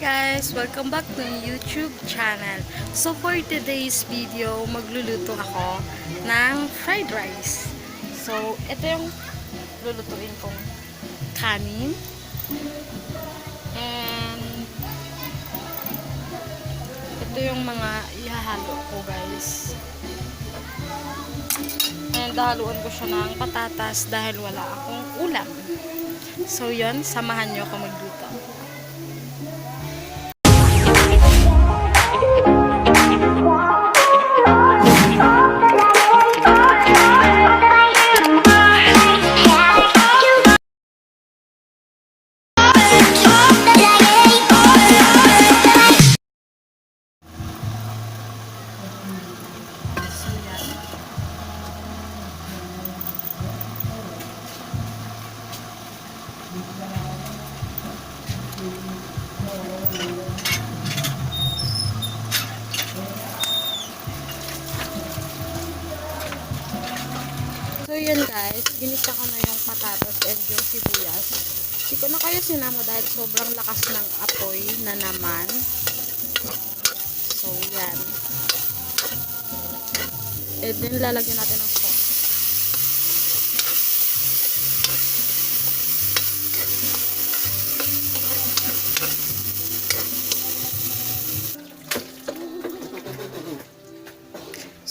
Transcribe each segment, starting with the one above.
guys! Welcome back to my YouTube channel. So for today's video, magluluto ako ng fried rice. So, ito yung lulutuin kong kanin. And ito yung mga ihahalo ko guys. And haluan ko siya ng patatas dahil wala akong ulam. So yun, samahan nyo ako magluto. So yun guys, ginisa ko na yung patatas and yung sibuyas. Hindi ko na kayo sinama dahil sobrang lakas ng apoy na naman. So yan. And then lalagyan natin ng sauce.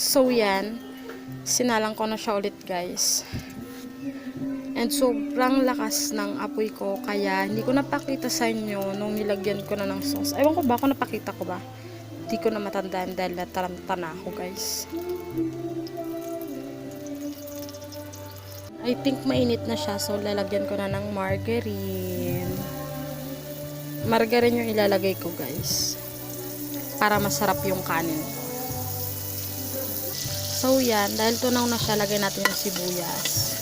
So yan, sinalang ko na siya ulit guys. And sobrang lakas ng apoy ko kaya hindi ko napakita sa inyo nung nilagyan ko na ng sauce. Ewan ko ba kung napakita ko ba? Hindi ko na matandaan dahil nataranta na ako guys. I think mainit na siya so lalagyan ko na ng margarine. Margarine yung ilalagay ko guys. Para masarap yung kanin ko. So yan, dahil tunaw na siya, lagay natin yung sibuyas.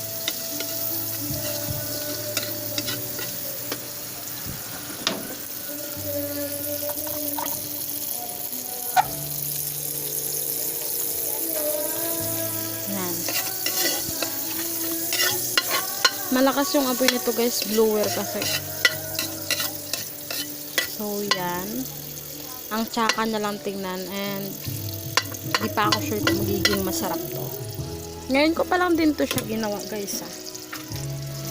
Yan. Malakas yung apoy nito guys, blower kasi. So yan. Ang tsaka na lang tingnan and di pa ako sure kung magiging masarap to. Ngayon ko pa lang din to siya ginawa guys ah.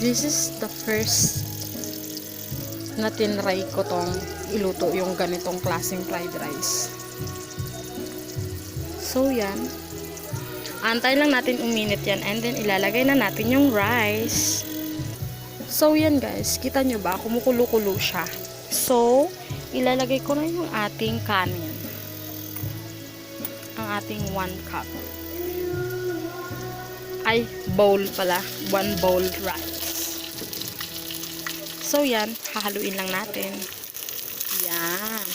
This is the first na tinry ko tong iluto yung ganitong klaseng fried rice. So yan. Antay lang natin uminit yan and then ilalagay na natin yung rice. So yan guys, kita nyo ba? Kumukulo-kulo siya. So, ilalagay ko na yung ating kanin ang ating 1 cup. Ay, bowl pala. 1 bowl rice. So, yan. Hahaluin lang natin. Yan.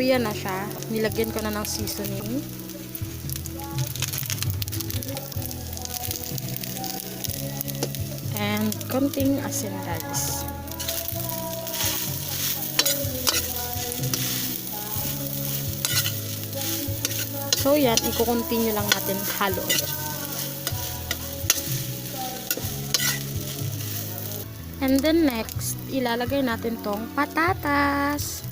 Yan na siya. Nilagyan ko na ng seasoning. And konting asin guys. So, yan. Iko-continue lang natin halo ulit. And then next, ilalagay natin tong patatas.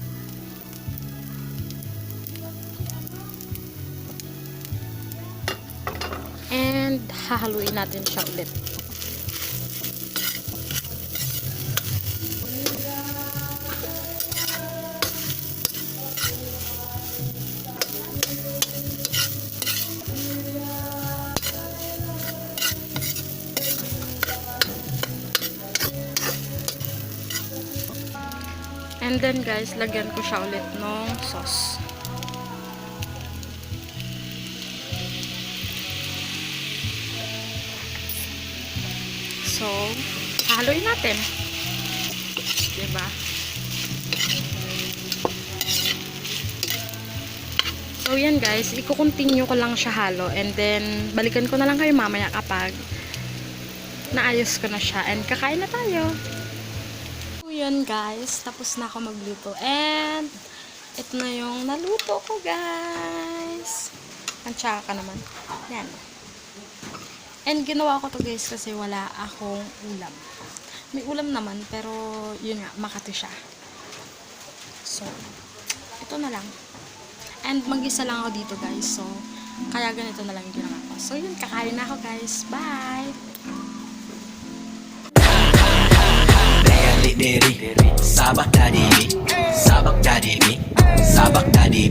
And hahaluin natin siya ulit. And then guys, lagyan ko siya ulit ng sauce. So, haluin natin. Diba? So, yan guys. Iko-continue ko lang siya halo. And then, balikan ko na lang kayo mamaya kapag naayos ko na siya. And kakain na tayo. So, yan guys. Tapos na ako magluto. And, ito na yung naluto ko guys. Ang tsaka naman. Yan. And ginawa ko to guys kasi wala akong ulam. May ulam naman pero yun nga, makati siya. So, ito na lang. And mag-isa lang ako dito guys. So, kaya ganito na lang yung ginawa ko. So, yun, kakain na ako guys. Bye! Deli diri Sabak tadi Sabak tadi Sabak tadi